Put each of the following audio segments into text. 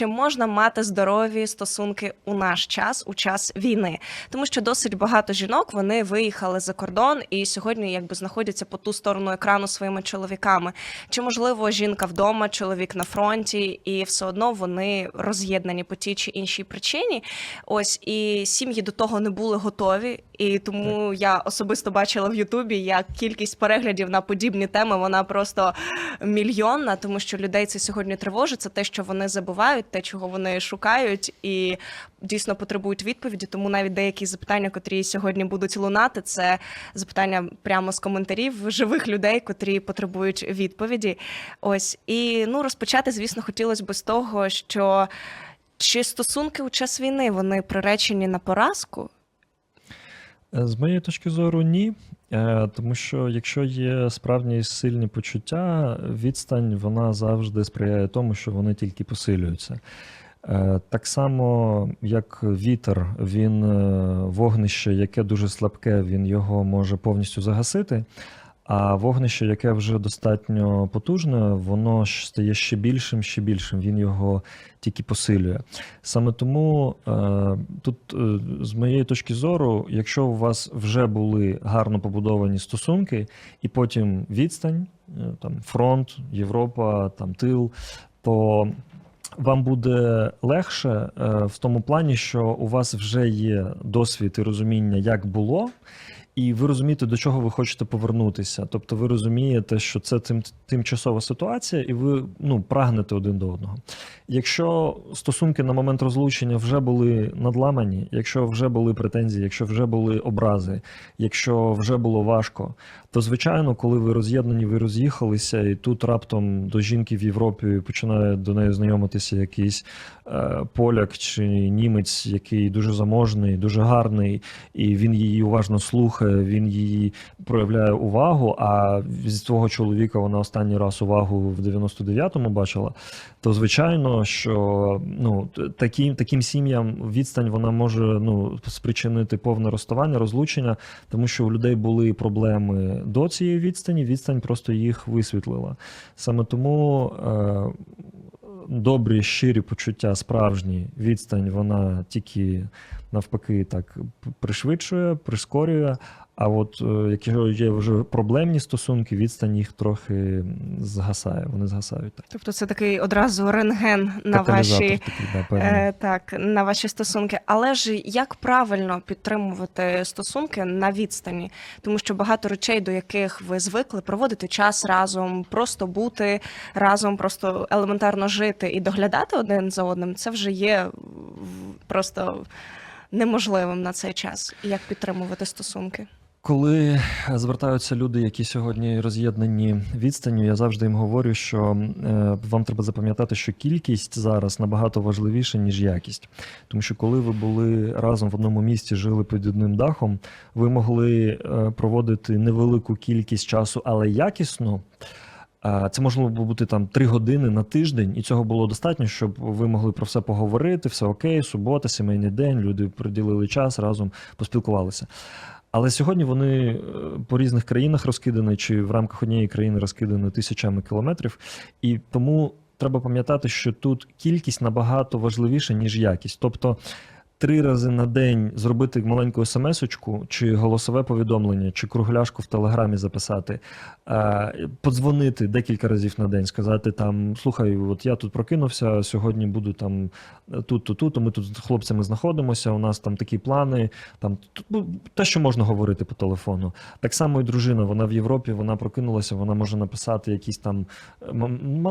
чи можна мати здорові стосунки у наш час, у час війни? Тому що досить багато жінок вони виїхали за кордон і сьогодні якби знаходяться по ту сторону екрану своїми чоловіками. Чи можливо жінка вдома, чоловік на фронті, і все одно вони роз'єднані по тій чи іншій причині? Ось і сім'ї до того не були готові, і тому я особисто бачила в Ютубі, як кількість переглядів на подібні теми вона просто мільйонна, тому що людей це сьогодні тривожить. Це те, що вони забувають, те, чого вони шукають, і дійсно потребують відповіді. Тому навіть деякі запитання, котрі сьогодні будуть лунати, це запитання прямо з коментарів живих людей, котрі потребують відповіді. Ось і ну розпочати, звісно, хотілося б з того, що чи стосунки у час війни вони приречені на поразку? Е, З моєї точки зору, ні. Е, Тому що якщо є справді сильні почуття, відстань вона завжди сприяє тому, що вони тільки посилюються. Е, Так само, як вітер, він вогнище, яке дуже слабке, він його може повністю загасити. А вогнище, яке вже достатньо потужне, воно стає ще більшим, ще більшим. Він його тільки посилює. Саме тому е, тут, е, з моєї точки зору, якщо у вас вже були гарно побудовані стосунки, і потім відстань, е, там фронт, Європа, там тил, то вам буде легше в тому плані, що у вас вже є досвід і розуміння, як було. І ви розумієте, до чого ви хочете повернутися. Тобто ви розумієте, що це тим, тимчасова ситуація, і ви ну, прагнете один до одного. Якщо стосунки на момент розлучення вже були надламані, якщо вже були претензії, якщо вже були образи, якщо вже було важко, то звичайно, коли ви роз'єднані, ви роз'їхалися, і тут раптом до жінки в Європі починає до неї знайомитися якийсь е, поляк чи німець, який дуже заможний, дуже гарний, і він її уважно слухає, він її проявляє увагу. А з твого чоловіка вона останній раз увагу в 99-му бачила. То звичайно, що ну таким, таким сім'ям відстань вона може ну спричинити повне розставання, розлучення, тому що у людей були проблеми до цієї відстані. Відстань просто їх висвітлила. Саме тому. Е, Добрі, щирі почуття, справжні відстань, вона тільки навпаки так пришвидшує, прискорює. А от е, якщо є вже проблемні стосунки, відстань їх трохи згасає. Вони згасають так. Тобто це такий одразу рентген на ваші такий, да. Е, так, на ваші стосунки. Але ж як правильно підтримувати стосунки на відстані? Тому що багато речей, до яких ви звикли, проводити час разом, просто бути разом, просто елементарно жити і доглядати один за одним, це вже є просто неможливим на цей час. Як підтримувати стосунки? Коли звертаються люди, які сьогодні роз'єднані відстанню, я завжди їм говорю, що е, вам треба запам'ятати, що кількість зараз набагато важливіша, ніж якість. Тому що коли ви були разом в одному місті, жили під одним дахом, ви могли е, проводити невелику кількість часу, але якісно. А Це можливо бути там три години на тиждень, і цього було достатньо, щоб ви могли про все поговорити, все окей, субота, сімейний день, люди приділили час, разом поспілкувалися. Але сьогодні вони е, по різних країнах розкидані, чи в рамках однієї країни розкидані тисячами кілометрів. І тому треба пам'ятати, що тут кількість набагато важливіша, ніж якість. Тобто три рази на день зробити маленьку смс-очку, чи голосове повідомлення, чи кругляшку в телеграмі записати, е, подзвонити декілька разів на день, сказати там: слухай, от я тут прокинувся, сьогодні буду там тут, тут, тут, ми тут з хлопцями знаходимося, у нас там такі плани, там ну, те, що можна говорити по телефону. Так само і дружина, вона в Європі, вона прокинулася, вона може написати якісь там е,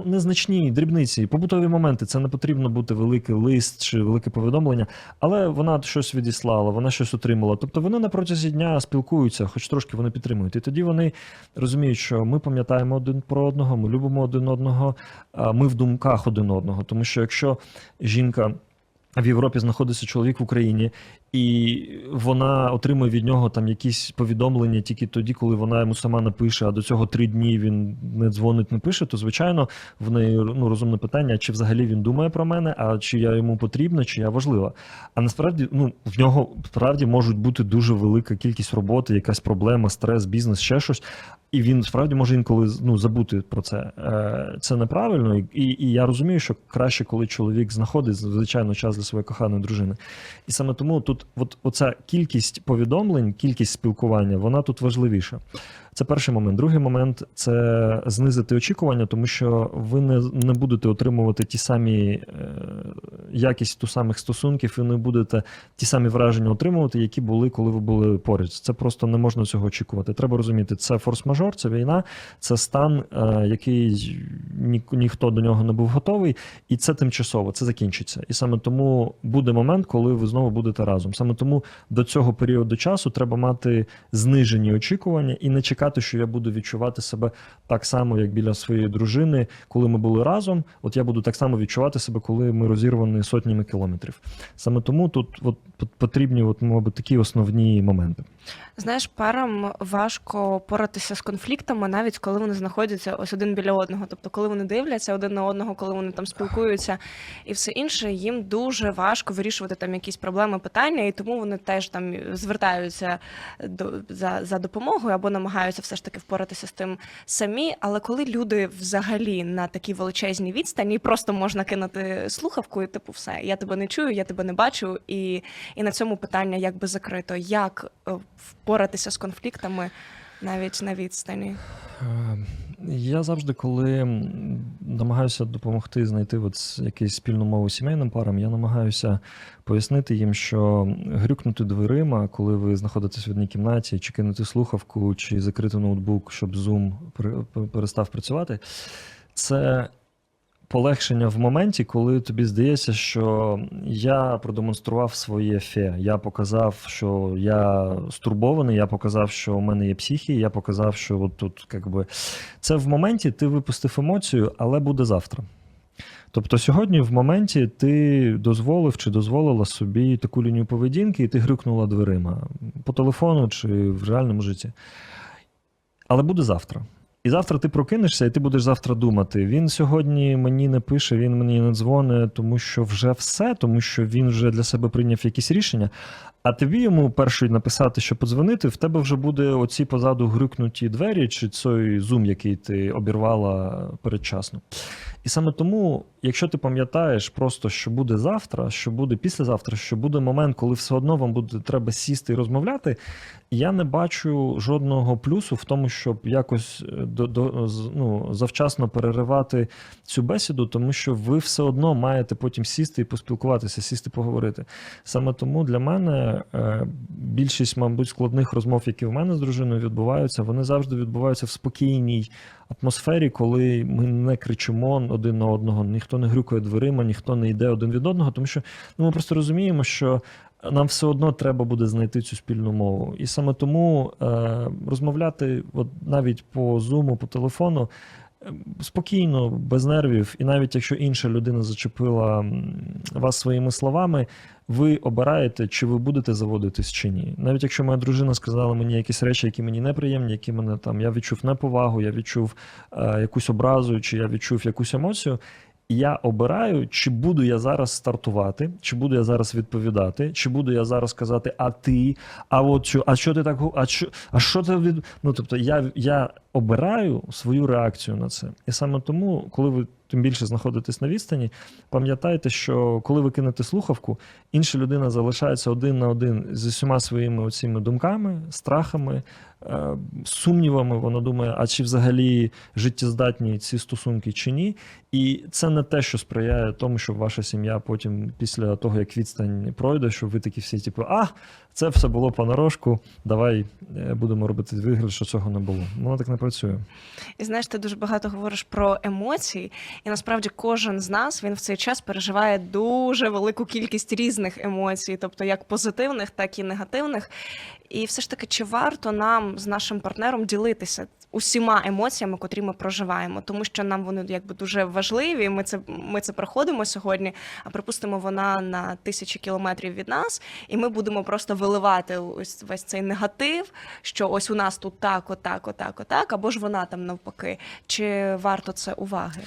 незначні дрібниці, побутові моменти. Це не потрібно бути великий лист чи велике повідомлення, але вона щось відіслала, вона щось отримала. Тобто вони на протязі дня спілкуються, хоч трошки вони підтримують. І тоді вони розуміють, що ми пам'ятаємо один про одного, ми любимо один одного, ми в думках один одного. Тому що якщо жінка в Європі знаходиться чоловік в Україні, і вона отримує від нього там якісь повідомлення тільки тоді, коли вона йому сама напише, а до цього три дні він не дзвонить, не пише, то звичайно в неї ну, розумне питання, чи взагалі він думає про мене, а чи я йому потрібна, чи я важлива. А насправді ну, в нього справді можуть бути дуже велика кількість роботи, якась проблема, стрес, бізнес, ще щось. І він справді може інколи ну, забути про це. Е, Це неправильно, і, і я розумію, що краще, коли чоловік знаходить звичайно час для своєї коханої дружини. І саме тому тут, от оця кількість повідомлень, кількість спілкування, вона тут важливіша. Це перший момент. Другий момент це знизити очікування, тому що ви не, не будете отримувати ті самі е, якість ту самих стосунків, і не будете ті самі враження отримувати, які були, коли ви були поруч. Це просто не можна цього очікувати. Треба розуміти, це форс-мажор, це війна, це стан, е, який ні, ніхто до нього не був готовий, і це тимчасово, це закінчиться. І саме тому буде момент, коли ви знову будете разом. Саме тому до цього періоду часу треба мати знижені очікування і не чекати, що я буду відчувати себе так само, як біля своєї дружини, коли ми були разом. От я буду так само відчувати себе, коли ми розірвані сотнями кілометрів. Саме тому тут от, потрібні, от, мабуть, такі основні моменти. Знаєш, парам важко поратися з конфліктами, навіть коли вони знаходяться ось один біля одного. Тобто, коли вони дивляться один на одного, коли вони там спілкуються і все інше, їм дуже важко вирішувати там якісь проблеми, питання, і тому вони теж там звертаються до за, за допомогою або намагаються все ж таки впоратися з тим самі. Але коли люди взагалі на такій величезній відстані, просто можна кинути слухавку, і типу, все, я тебе не чую, я тебе не бачу, і, і на цьому питання якби закрито. Як е, впоратися з конфліктами навіть на відстані? Я завжди, коли намагаюся допомогти знайти от якусь спільну мову сімейним парам, я намагаюся пояснити їм, що грюкнути дверима, коли ви знаходитесь в одній кімнаті, чи кинути слухавку, чи закрити ноутбук, щоб Zoom перестав працювати, це полегшення в моменті, коли тобі здається, що я продемонстрував своє фе. Я показав, що я стурбований, я показав, що у мене є психія, я показав, що от тут, якби це в моменті ти випустив емоцію, але буде завтра. Тобто сьогодні в моменті ти дозволив чи дозволила собі таку лінію поведінки, і ти грюкнула дверима по телефону чи в реальному житті. Але буде завтра. І завтра ти прокинешся, і ти будеш завтра думати: він сьогодні мені не пише, він мені не дзвонить, тому що вже все, тому що він вже для себе прийняв якісь рішення. А тобі йому перший написати, що подзвонити, в тебе вже буде оці позаду грюкнуті двері, чи цей зум, який ти обірвала передчасно. І саме тому, якщо ти пам'ятаєш просто, що буде завтра, що буде післязавтра, що буде момент, коли все одно вам буде треба сісти і розмовляти, я не бачу жодного плюсу в тому, щоб якось е, до, до, ну, завчасно переривати цю бесіду, тому що ви все одно маєте потім сісти і поспілкуватися, сісти поговорити. Саме тому для мене е, більшість, мабуть, складних розмов, які в мене з дружиною відбуваються, вони завжди відбуваються в спокійній атмосфері, коли ми не кричимо один на одного, ніхто не грюкає дверима, ніхто не йде один від одного, тому що ну, ми просто розуміємо, що нам все одно треба буде знайти цю спільну мову. І саме тому е, розмовляти от навіть по зуму, по телефону. е, Спокійно, без нервів, і навіть якщо інша людина зачепила вас своїми словами, ви обираєте, чи ви будете заводитись чи ні. Навіть якщо моя дружина сказала мені якісь речі, які мені неприємні, які мене там я відчув неповагу, я відчув е, якусь образу, чи я відчув якусь емоцію. Я обираю, чи буду я зараз стартувати, чи буду я зараз відповідати, чи буду я зараз казати, а ти, а от що, а що ти так, а що, а що ти від. Ну тобто, я, я обираю свою реакцію на це. І саме тому, коли ви тим більше знаходитесь на відстані, пам'ятайте, що коли ви кинете слухавку, інша людина залишається один на один з усіма своїми оціми думками, страхами, сумнівами. Вона думає, а чи взагалі життєздатні ці стосунки чи ні. І це не те, що сприяє тому, щоб ваша сім'я потім, після того, як відстань пройде, щоб ви такі всі, типу, а, це все було понарошку, давай е, будемо робити вигляд, що цього не було. Воно так не працює. І знаєш, ти дуже багато говориш про емоції, і насправді кожен з нас він в цей час переживає дуже велику кількість різних емоцій, тобто як позитивних, так і негативних. І все ж таки, чи варто нам з нашим партнером ділитися усіма емоціями, котрі ми проживаємо, тому що нам вони якби дуже важливі. Ми це ми це проходимо сьогодні. А припустимо, вона на тисячі кілометрів від нас, і ми будемо просто виливати ось весь цей негатив, що ось у нас тут так, отак, отак, отак, або ж вона там навпаки. Чи варто це уваги?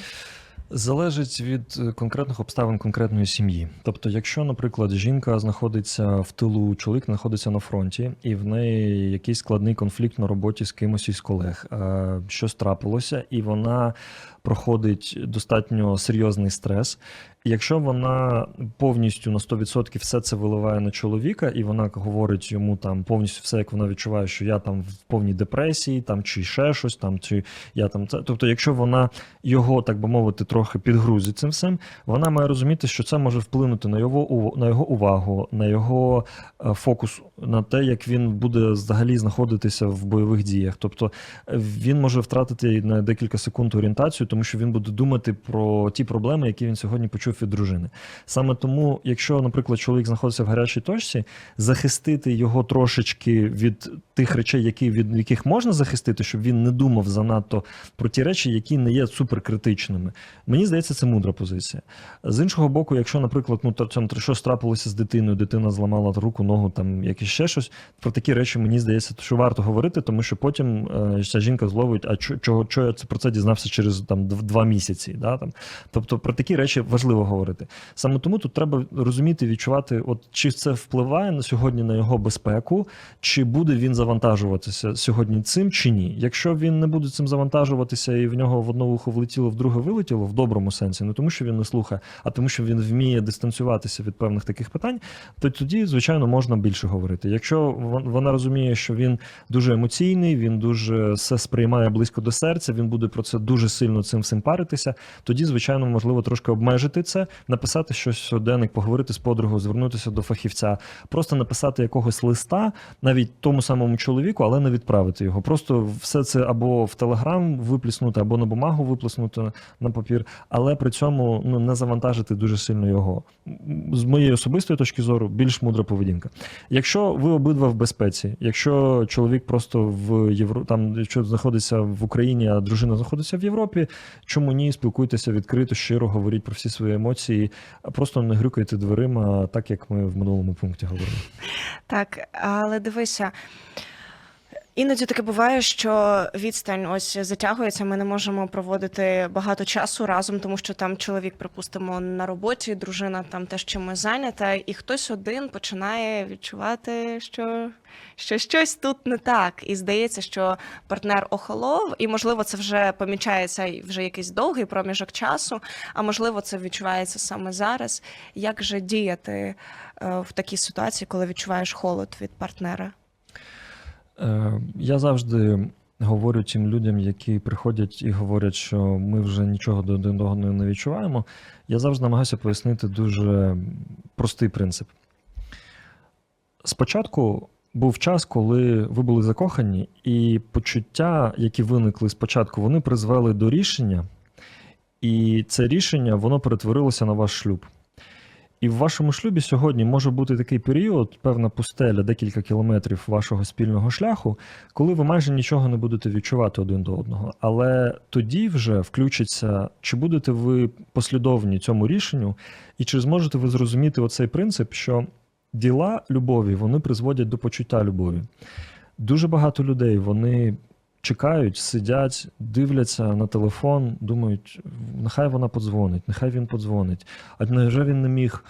Залежить від е, конкретних обставин конкретної сім'ї. Тобто, якщо, наприклад, жінка знаходиться в тилу, чоловік знаходиться на фронті, і в неї якийсь складний конфлікт на роботі з кимось із колег, е, щось трапилося, і вона проходить достатньо серйозний стрес. Якщо вона повністю на 100% все це виливає на чоловіка, і вона говорить йому там повністю все, як вона відчуває, що я там в повній депресії, там чи ще щось, там чи я там це. Тобто, якщо вона його, так би мовити, трохи підгрузить цим всім, вона має розуміти, що це може вплинути на його на його увагу, на його е, фокус, на те, як він буде взагалі знаходитися в бойових діях. Тобто е, він може втратити на декілька секунд орієнтацію, тому що він буде думати про ті проблеми, які він сьогодні почув від дружини. Саме тому, якщо, наприклад, чоловік знаходиться в гарячій точці, захистити його трошечки від тих речей, які від яких можна захистити, щоб він не думав занадто про ті речі, які не є суперкритичними. Мені здається, це мудра позиція. З іншого боку, якщо, наприклад, ну там щось трапилося з дитиною, дитина зламала руку, ногу, там якесь ще щось. Про такі речі мені здається, що варто говорити, тому що потім е, ця жінка зловить, а чого чого я про це дізнався через там два місяці. Да, там. Тобто про такі речі важливо говорити. Саме тому тут треба розуміти, відчувати, от чи це впливає на сьогодні на його безпеку, чи буде він завантажуватися сьогодні цим, чи ні. Якщо він не буде цим завантажуватися, і в нього в одно вухо влетіло, в друге вилетіло в доброму сенсі, не тому, що він не слухає, а тому, що він вміє дистанціюватися від певних таких питань, то тоді, звичайно, можна більше говорити. Якщо вон- вона розуміє, що він дуже емоційний, він дуже все сприймає близько до серця, він буде про це дуже сильно цим всім паритися, тоді, звичайно, можливо трошки обмежити це, написати щось в щоденник, поговорити з подругою, звернутися до фахівця, просто написати якогось листа, навіть тому самому чоловіку, але не відправити його. Просто все це або в телеграм виплеснути, або на бумагу виплеснути на папір, але при цьому ну не завантажити дуже сильно його. З моєї особистої точки зору, більш мудра поведінка. Якщо ви обидва в безпеці, якщо чоловік просто в Євро... там якщо знаходиться в Україні, а дружина знаходиться в Європі, чому ні? Спілкуйтеся відкрито, щиро, говоріть про всі свої емоції, просто не грюкайте дверима, так як ми в минулому пункті говорили. Так, але дивися. Іноді таке буває, що відстань ось затягується. Ми не можемо проводити багато часу разом, тому що там чоловік, припустимо, на роботі, дружина там теж чимось зайнята, і хтось один починає відчувати, що, що щось тут не так. І здається, що партнер охолов, і можливо, це вже помічається вже якийсь довгий проміжок часу, а можливо, це відчувається саме зараз. Як же діяти е, в такій ситуації, коли відчуваєш холод від партнера? Е, Я завжди говорю тим людям, які приходять і говорять, що ми вже нічого до одного не відчуваємо. Я завжди намагаюся пояснити дуже простий принцип. Спочатку був час, коли ви були закохані, і почуття, які виникли спочатку, вони призвели до рішення, і це рішення воно перетворилося на ваш шлюб. І в вашому шлюбі сьогодні може бути такий період, певна пустеля, декілька кілометрів вашого спільного шляху, коли ви майже нічого не будете відчувати один до одного. Але тоді вже включиться, чи будете ви послідовні цьому рішенню, і чи зможете ви зрозуміти оцей принцип, що діла любові вони призводять до почуття любові. Дуже багато людей вони чекають, сидять, дивляться на телефон, думають, нехай вона подзвонить, нехай він подзвонить. А невже він не міг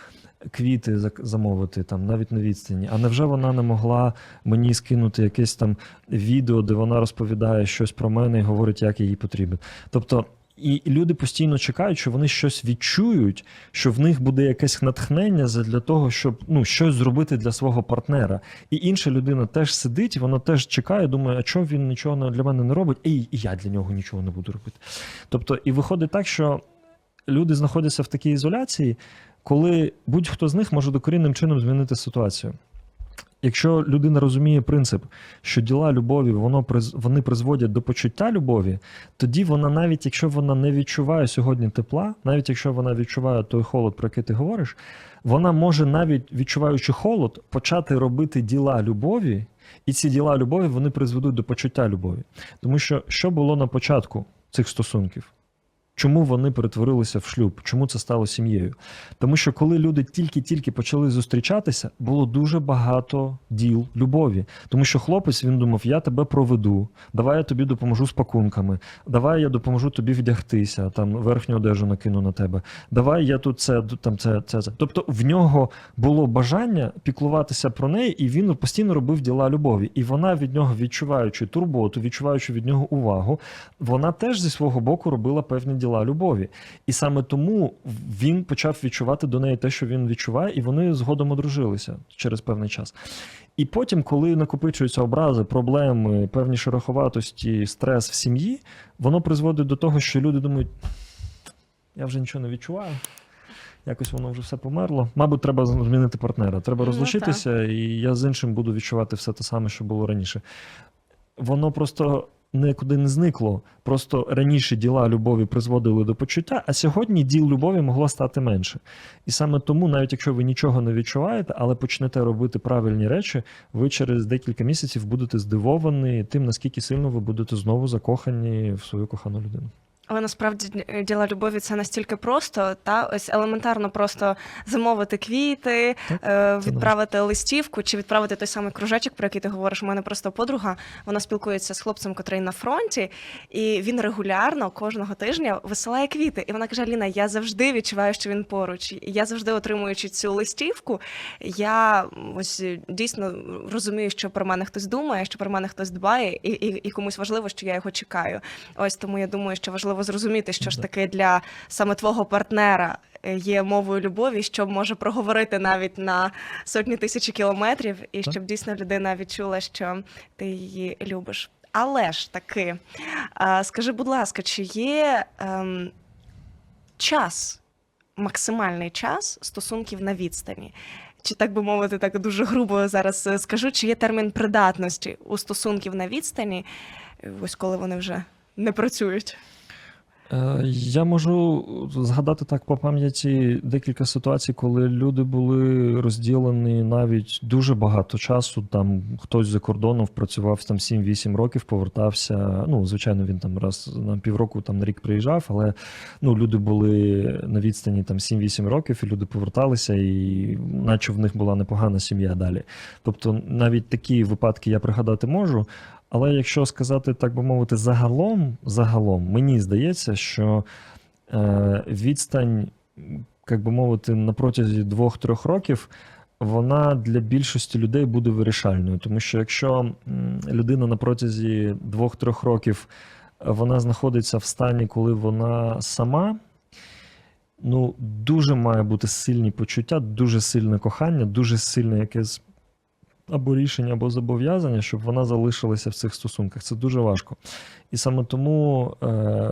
квіти замовити там навіть на відстані? А невже вона не могла мені скинути якесь там відео, де вона розповідає щось про мене і говорить, як їй потрібен? Тобто. І люди постійно чекають, що вони щось відчують, що в них буде якесь натхнення для того, щоб ну щось зробити для свого партнера. І інша людина теж сидить, вона теж чекає, думає, а чого він нічого для мене не робить, і, і я для нього нічого не буду робити. Тобто, і виходить так, що люди знаходяться в такій ізоляції, коли будь-хто з них може докорінним чином змінити ситуацію. Якщо людина розуміє принцип, що діла любові воно вони призводять до почуття любові, тоді вона, навіть якщо вона не відчуває сьогодні тепла, навіть якщо вона відчуває той холод, про який ти говориш, вона може навіть відчуваючи холод, почати робити діла любові, і ці діла любові вони призведуть до почуття любові. Тому що що було на початку цих стосунків? Чому вони перетворилися в шлюб? Чому це стало сім'єю? Тому що коли люди тільки-тільки почали зустрічатися, було дуже багато діл любові. Тому що хлопець він думав: я тебе проведу, давай я тобі допоможу з пакунками, давай я допоможу тобі вдягтися, там верхню одежу накину на тебе. Давай я тут це там це, це, це. Тобто в нього було бажання піклуватися про неї, і він постійно робив діла любові. І вона від нього, відчуваючи турботу, відчуваючи від нього увагу, вона теж зі свого боку робила певні діла любові. І саме тому він почав відчувати до неї те, що він відчуває, і вони згодом одружилися через певний час. І потім, коли накопичуються образи, проблеми, певні шероховатості, стрес в сім'ї, воно призводить до того, що люди думають: я вже нічого не відчуваю. Якось воно вже все померло. Мабуть, треба змінити партнера. Треба Ну, розлучитися, і я з іншим буду відчувати все те саме, що було раніше. Воно просто нікуди не зникло. Просто раніше діла любові призводили до почуття, а сьогодні діл любові могло стати менше. І саме тому, навіть якщо ви нічого не відчуваєте, але почнете робити правильні речі, ви через декілька місяців будете здивовані тим, наскільки сильно ви будете знову закохані в свою кохану людину. Але насправді е, діла любові це настільки просто, та ось елементарно просто замовити квіти, Так, е, відправити листівку чи відправити той самий кружечок, про який ти говориш. У мене просто подруга, вона спілкується з хлопцем, котрий на фронті, і він регулярно кожного тижня висилає квіти. І вона каже: Аліна, я завжди відчуваю, що він поруч. І Я завжди отримуючи цю листівку. Я ось дійсно розумію, що про мене хтось думає, що про мене хтось дбає, і, і, і комусь важливо, що я його чекаю. Ось тому я думаю, що важливо зрозуміти, що ж Да. таки для саме твого партнера е, є мовою любові, що може проговорити навіть на сотні тисячі кілометрів, і щоб дійсно людина відчула, що ти її любиш. Але ж таки, скажи, будь ласка, чи є ем, час, максимальний час стосунків на відстані? Чи так би мовити, так дуже грубо зараз е, скажу, чи є термін придатності у стосунків на відстані, е, ось коли вони вже не працюють? Е, Я можу згадати так по пам'яті декілька ситуацій, коли люди були розділені навіть дуже багато часу. Там хтось за кордоном працював там 7-8 років, повертався. Ну, звичайно, він там раз на півроку, там на рік приїжджав, але ну, люди були на відстані там 7-8 років, і люди поверталися, і наче в них була непогана сім'я далі. Тобто, навіть такі випадки я пригадати можу. Але якщо сказати, так би мовити, загалом, загалом, мені здається, що е, відстань, як би мовити, на протязі двох-трьох років. Вона для більшості людей буде вирішальною, тому що якщо людина на протязі двох-трьох років е, вона знаходиться в стані, коли вона сама, ну дуже має бути сильні почуття, дуже сильне кохання, дуже сильне якесь або рішення, або зобов'язання, щоб вона залишилася в цих стосунках. Це дуже важко. І саме тому е,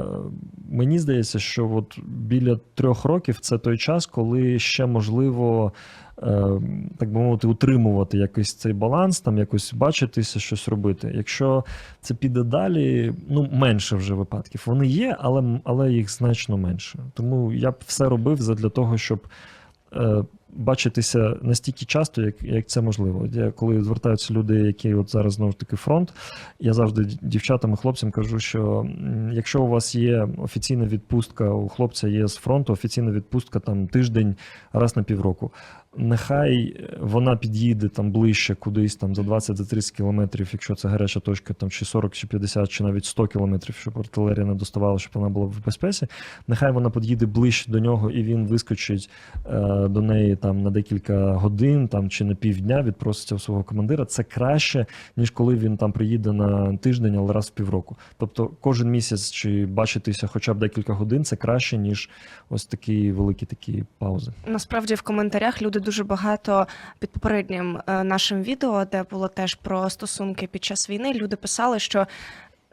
мені здається, що от біля трьох років це той час, коли ще можливо, е, так би мовити, утримувати якийсь цей баланс, там якось бачитися, щось робити. Якщо це піде далі, ну менше вже випадків. Вони є, але, але їх значно менше. Тому я б все робив задля того, щоб. Е, бачитися настільки часто, як, як це можливо. Я коли звертаються люди, які от зараз знову ж таки фронт, я завжди дівчатам і хлопцям кажу, що якщо у вас є офіційна відпустка, у хлопця є з фронту офіційна відпустка там тиждень раз на півроку. Нехай вона під'їде там ближче кудись там за 20-30 кілометрів, якщо це гаряча точка, там чи 40, чи 50, чи навіть 100 кілометрів, щоб артилерія не доставала, щоб вона була в безпеці. Нехай вона під'їде ближче до нього, і він вискочить е, до неї там на декілька годин, там чи на півдня, відпроситься у свого командира. Це краще, ніж коли він там приїде на тиждень, але раз в півроку. Тобто, кожен місяць чи бачитися хоча б декілька годин, це краще, ніж ось такі великі такі паузи. Насправді в коментарях люди дуже багато під попереднім е, нашим відео, де було теж про стосунки під час війни. Люди писали, що.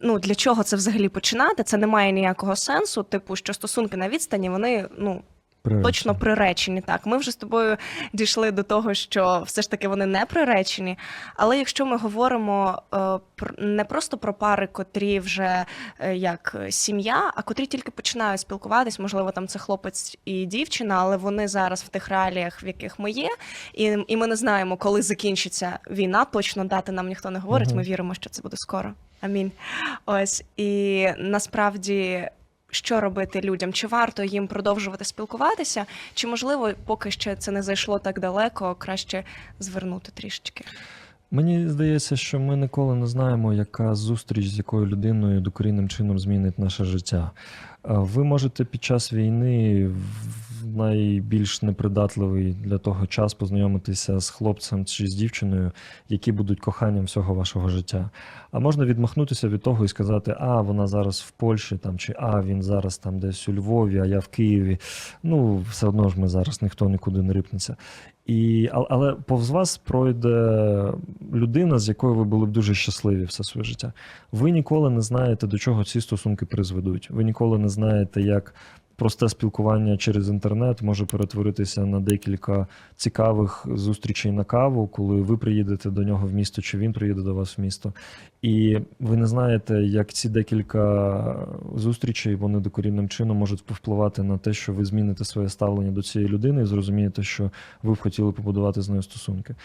Ну, для чого це взагалі починати? Це не має ніякого сенсу. Типу, що стосунки на відстані вони ну Приречені. точно приречені. Так, ми вже з тобою дійшли до того, що все ж таки вони не приречені. Але якщо ми говоримо е, не просто про пари, котрі вже е, як сім'я, а котрі тільки починають спілкуватись, можливо, там це хлопець і дівчина, але вони зараз в тих реаліях, в яких ми є, і, і ми не знаємо, коли закінчиться війна. Точно дати нам ніхто не говорить. Мгм. Ми віримо, що це буде скоро. Амінь. Ось і насправді. Що робити людям? Чи варто їм продовжувати спілкуватися? Чи можливо, поки ще це не зайшло так далеко, краще звернути трішечки? Мені здається, що ми ніколи не знаємо, яка зустріч з якою людиною докорінним чином змінить наше життя. Е, Ви можете під час війни в найбільш непридатливий для того час познайомитися з хлопцем чи з дівчиною, які будуть коханням всього вашого життя. А можна відмахнутися від того і сказати, а вона зараз в Польщі, там, чи а він зараз там десь у Львові, а я в Києві. Ну, все одно ж ми зараз ніхто нікуди не рипнеться. І, але повз вас пройде людина, з якою ви були б дуже щасливі все своє життя. Ви ніколи не знаєте, до чого ці стосунки призведуть. Ви ніколи не знаєте, як просте спілкування через інтернет може перетворитися на декілька цікавих зустрічей на каву, коли ви приїдете до нього в місто, чи він приїде до вас в місто. І ви не знаєте, як ці декілька зустрічей вони докорінним чином можуть повпливати на те, що ви зміните своє ставлення до цієї людини і зрозумієте, що ви б хотіли побудувати з нею стосунки.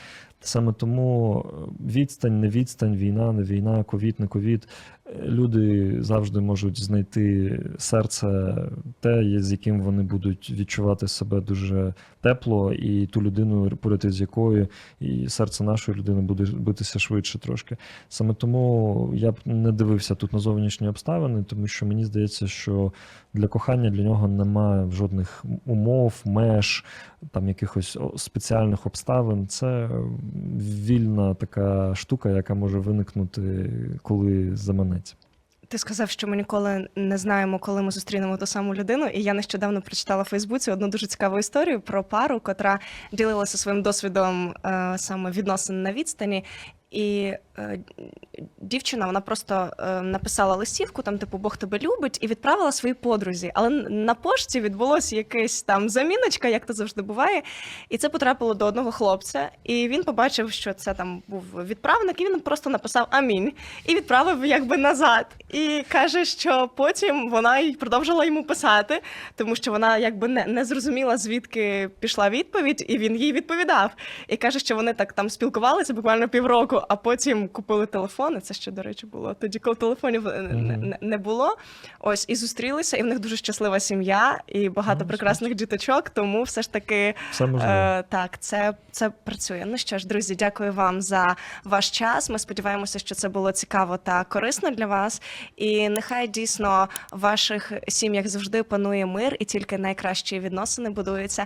Саме тому е, відстань, не відстань, війна, не війна, ковід, не ковід. Е, Люди завжди можуть знайти серце, те, з яким вони будуть відчувати себе дуже тепло, і ту людину, поряд з якою і серце нашої людини буде битися швидше трошки. Саме тому я б не дивився тут на зовнішні обставини, тому що мені здається, що для кохання для нього немає жодних умов, меж, там якихось спеціальних обставин. Це вільна така штука, яка може виникнути, коли заманеться. Ти сказав, що ми ніколи не знаємо, коли ми зустрінемо ту саму людину. І я нещодавно прочитала в Фейсбуці одну дуже цікаву історію про пару, котра ділилася своїм досвідом е, саме відносин на відстані. І е, дівчина вона просто е, написала листівку, там, типу, Бог тебе любить, і відправила своїй подрузі. Але на пошті відбулося якась там заміночка, як то завжди буває. І це потрапило до одного хлопця. І він побачив, що це там був відправник, і він просто написав Амінь і відправив якби назад. І каже, що потім вона й продовжила йому писати, тому що вона якби не, не зрозуміла, звідки пішла відповідь, і він їй відповідав. І каже, що вони так там спілкувалися буквально півроку, а потім купили телефони. Це ще, до речі, було тоді, коли телефонів е, не, не, було. Ось і зустрілися, і в них дуже щаслива сім'я, і багато Ну, прекрасних діточок. Тому все ж таки Все. Е, так, це, це працює. Ну що ж, друзі, дякую вам за ваш час. Ми сподіваємося, що це було цікаво та корисно для вас. І нехай дійсно в ваших сім'ях завжди панує мир, і тільки найкращі відносини будуються.